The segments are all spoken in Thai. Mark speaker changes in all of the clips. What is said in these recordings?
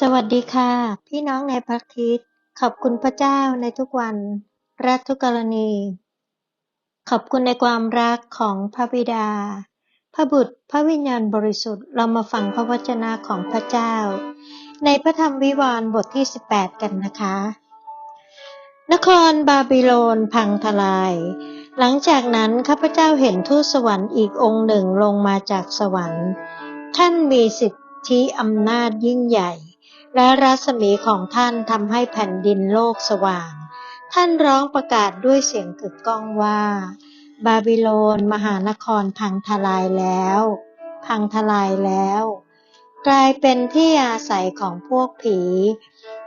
Speaker 1: สวัสดีค่ะ พี่น้องในพระคริสต์ ขอบคุณพระเจ้าในทุกวัน และทุกกรณี ขอบคุณในความรักของพระบิดา พระบุตร พระวิญญาณบริสุทธิ์ เรามาฟังพระวจนะของพระเจ้า ในพระธรรมวิวรณ์บทที่ 18 กันนะคะ นครบาบิโลนพังทลาย หลังจากนั้นข้าพเจ้าเห็นทูตสวรรค์อีกองค์หนึ่งลงมาจากสวรรค์ ท่านมีสิทธิอำนาจยิ่งใหญ่ และรัศมีของท่านทำให้แผ่นดินโลกสว่าง ท่านร้องประกาศด้วยเสียงกึกก้องว่า บาบิโลนมหานครพังทลายแล้ว พังทลายแล้ว กลายเป็นที่อาศัยของพวกผี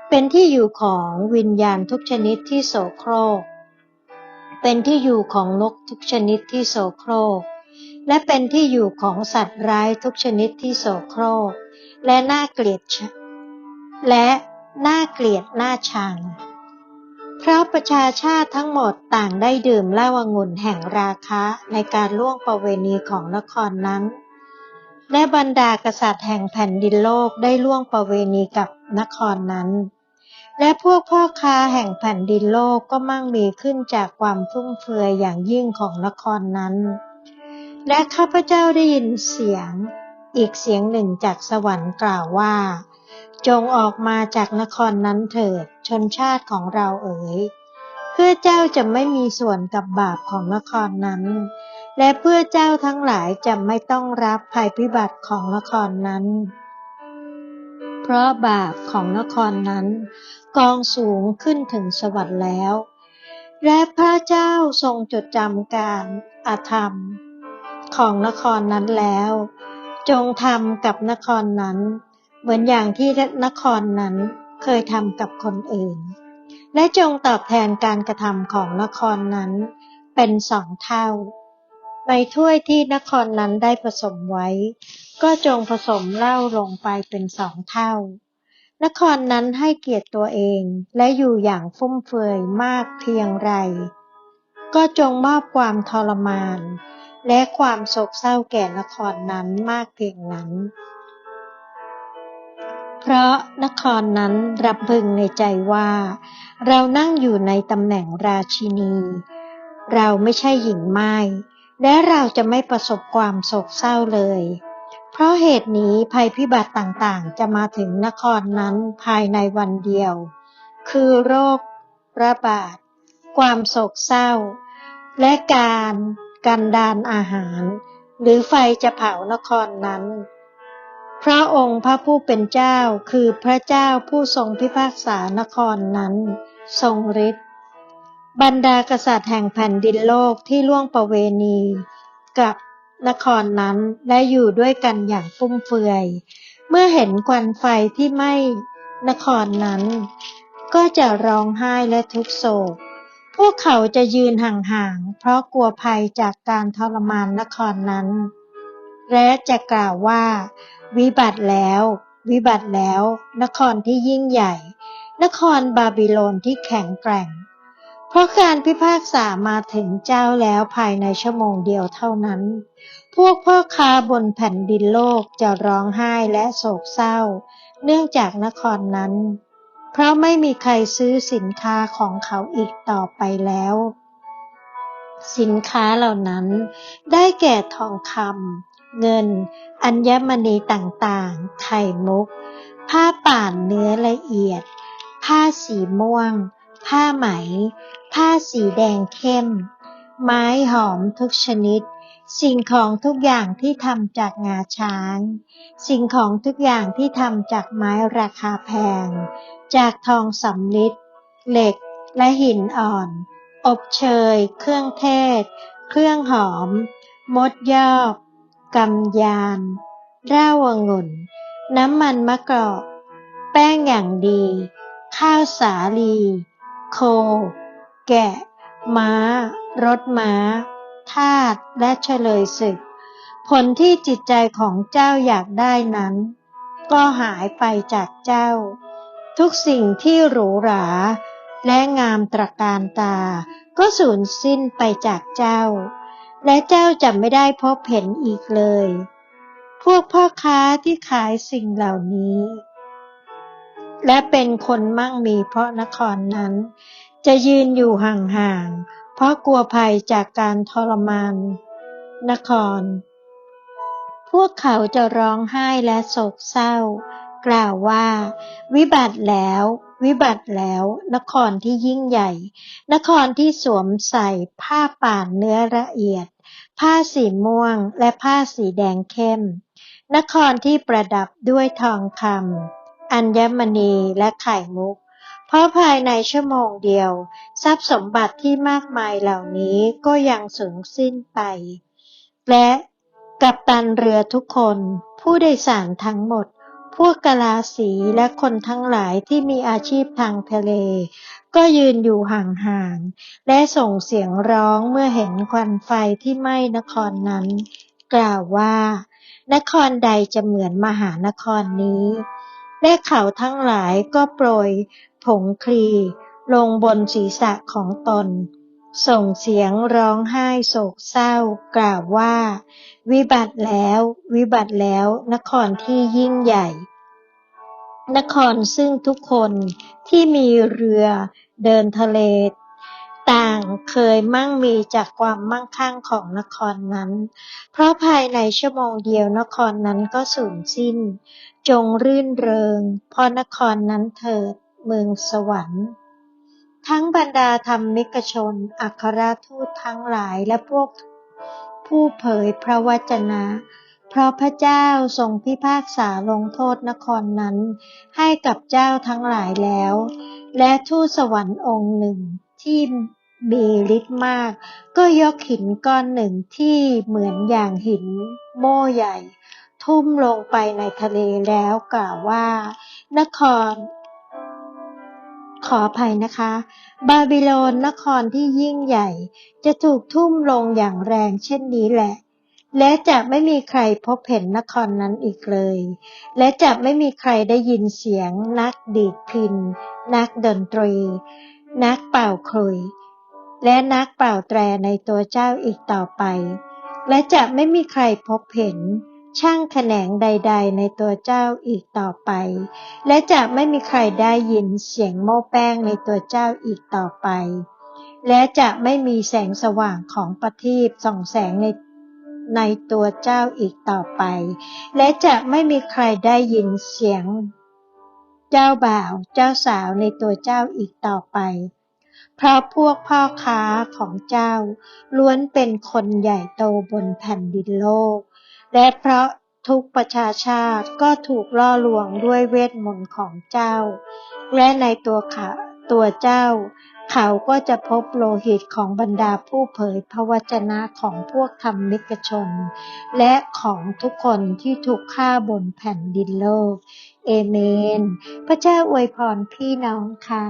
Speaker 1: เป็นที่อยู่ของวิญญาณทุกชนิดที่โสโครก เป็นที่อยู่ของนกทุกชนิดที่โสโครก และเป็นที่อยู่ของสัตว์ร้ายทุกชนิดที่โสโครก และน่าเกลียดชะ และน่าเกลียดน่าชัง เพราะประชาชาติทั้งหมดต่างได้ดื่มเหล้าองุ่นแห่งราคะในการล่วงประเวณีของนครนั้น และบรรดากษัตริย์แห่งแผ่นดินโลกได้ล่วงประเวณีกับนครนั้น และพวกพ่อค้าแห่งแผ่นดินโลกก็มั่งมีขึ้นจากความฟุ่มเฟือยอย่างยิ่งของนครนั้น และข้าพเจ้าได้ยินเสียง อีกเสียงหนึ่งจากสวรรค์กล่าวว่า จงออกมาจากนครนั้นเถิด ชนชาติของเราเอ๋ย เพื่อเจ้าจะไม่มีส่วนกับบาปของนครนั้น และเพื่อเจ้าทั้งหลายจะไม่ต้องรับภัยพิบัติของนครนั้น เพราะบาปของนครนั้น กองสูงขึ้นถึงสวรรค์แล้ว และพระเจ้าทรงจดจำการอาธรรม ของนครนั้นแล้ว จงทำกับนครนั้น เหมือนอย่างที่นครนั้นเคยทำกับคนอื่น และจงตอบแทนการกระทำของนครนั้นเป็นสองเท่า ในถ้วยที่นครนั้นได้ผสมไว้ ก็จงผสมเหล้าลงไปเป็นสองเท่า นครนั้นให้เกียรติตัวเองและอยู่อย่างฟุ่มเฟือยมากเพียงไร ก็จงมอบความทรมาน และความโศกเศร้าแก่นครนั้นมากเพียงนั้น เพราะนครนั้นรับพึงในใจว่า เรานั่งอยู่ในตำแหน่งราชินี เราไม่ใช่หญิงไม้และเราจะไม่ประสบความโศกเศร้าเลย เพราะเหตุนี้ภัยพิบัติต่างๆ จะมาถึงนครนั้นภายในวันเดียว คือโรค ระบาด ความโศกเศร้า และการกันดานอาหาร หรือไฟจะเผานครนั้น พระองค์พระผู้เป็นเจ้าคือพระเจ้าผู้ทรงพิพากษานครนั้น ทรงฤทธิ์บรรดากษัตริย์แห่งแผ่นดินโลกที่ล่วงประเวณี กับนครนั้นและอยู่ด้วยกันอย่างฟุ่มเฟือย เมื่อเห็นควันไฟที่ไหม้นครนั้น ก็จะร้องไห้และทุกโศก พวกเขาจะยืนห่างๆเพราะกลัวภัยจากการทรมานนครนั้น และจะกล่าวว่า วิบัติแล้ว วิบัติแล้ว นครที่ยิ่งใหญ่ นครบาบิโลนที่แข็งแกร่ง เพราะการพิพากษามาถึงเจ้าแล้วภายในชั่วโมงเดียวเท่านั้น พวกพ่อค้าบนแผ่นดินโลกจะร้องไห้และโศกเศร้า เนื่องจากนครนั้น เพราะไม่มีใครซื้อสินค้าของเขาอีกต่อไปแล้วสินค้าเหล่านั้นได้แก่ทองคำ เงิน อัญมณีต่างๆ ไข่มุก ผ้าป่านเนื้อละเอียด ผ้าสีม่วง ผ้าไหม ผ้าสีแดงเข้ม ไม้หอมทุกชนิด สิ่งของทุกอย่างที่ทำจากงาช้าง สิ่งของทุกอย่างที่ทำจากไม้ราคาแพง จากทองสำริดเหล็กและหินอ่อน อบเชย เครื่องเทศ เครื่องหอม มดยอก กำยาน ร่าวองุ่น น้ำมันมะกอก แป้งอย่างดี ข้าวสาลี โค แกะ ม้า รถม้า ทาสและเฉลยศึก ผลที่จิตใจของเจ้าอยากได้นั้น ก็หายไปจากเจ้า ทุกสิ่งที่หรูหรา และงามตระการตา ก็สูญสิ้นไปจากเจ้า และเจ้าจะไม่ได้พบเห็นอีกเลย พวกพ่อค้าที่ขายสิ่งเหล่านี้ และเป็นคนมั่งมีเพราะนครนั้น จะยืนอยู่ห่างๆ เพราะกลัวภัยจากการทรมาน นคร พวกเขาจะร้องไห้และโศกเศร้า กล่าวว่า วิบัติแล้ว วิบัติแล้ว นครที่ยิ่งใหญ่ นครที่สวมใส่ผ้าป่านเนื้อละเอียด ผ้าสีม่วงและผ้าสีแดงเข้ม นครที่ประดับด้วยทองคำอัญมณีและไข่มุก เพราะภายในชั่วโมงเดียว ทรัพย์สมบัติที่มากมายเหล่านี้ก็ยังสูญสิ้นไป และกัปตันเรือทุกคน ผู้โดยสารทั้งหมด พวกกะลาสีและคนทั้งหลายที่มีอาชีพทางทะเล ก็ยืนอยู่ห่างๆ และส่งเสียงร้องเมื่อเห็นควันไฟที่ไหม้นครนั้น กล่าวว่า นครใดจะเหมือนมหานครนี้ และเขาทั้งหลายก็โปรยผงคลีลงบนศีรษะของตน ส่งเสียงร้องไห้โศกเศร้า กล่าวว่า วิบัติแล้ว วิบัติแล้ว นครที่ยิ่งใหญ่ นครซึ่งทุกคนที่มีเรือเดินทะเล ต่างเคยมั่งมีจากความมั่งคั่งของนครนั้น เพราะภายในชั่วโมงเดียวนครนั้นก็สูญสิ้น จงรื่นเริง เพราะนครนั้นเถิดเมืองสวรรค์ทั้งบรรดาธรรมิกชน อัครทูตทั้งหลายและพวกผู้เผยพระวจนะ เพราะพระเจ้าทรงพิพากษาลงโทษนครนั้น ให้กับเจ้าทั้งหลายแล้ว และทูตสวรรค์องค์หนึ่งที่มีฤทธิ์มาก ก็ยกหินก้อนหนึ่งที่เหมือนอย่างหินโม่ใหญ่ ทุ่มลงไปในทะเลแล้วกล่าวว่า นคร ขออภัยนะคะ บาบิโลนนครที่ยิ่งใหญ่ จะถูกทุ่มลงอย่างแรงเช่นนี้แหละ และจะไม่มีใครพบเห็นนครนั้นอีกเลย และจะไม่มีใครได้ยินเสียงนักดีดพิน นักดนตรี นักเป่าขลุ่ยและนักเป่าแตรในตัวเจ้าอีกต่อไป และจะไม่มีใครพบเห็นช่างแขนงใด ๆ ในตัวเจ้าอีกต่อไป และจะไม่มีใครได้ยินเสียงโม้แป้งในตัวเจ้าอีกต่อไป และจะไม่มีแสงสว่างของประทีปส่องแสงใน ในตัวเจ้าอีกต่อไป และจะไม่มีใครได้ยินเสียง เจ้าบ่าวเจ้าสาวในตัวเจ้าอีกต่อไป เพราะพวกพ่อค้าของเจ้า ล้วนเป็นคนใหญ่โตบนแผ่นดินโลก และเพราะทุกประชาชาติก็ถูกล่อลวงด้วยเวทมนต์ของเจ้า และในตัวเขา ตัวเจ้า เขาก็จะพบโลหิตของบรรดาผู้เผยพระวจนะของพวกธรรมิกชน และของทุกคนที่ถูกฆ่าบนแผ่นดินโลก เอเมน พระเจ้าอวยพรพี่น้องค่ะ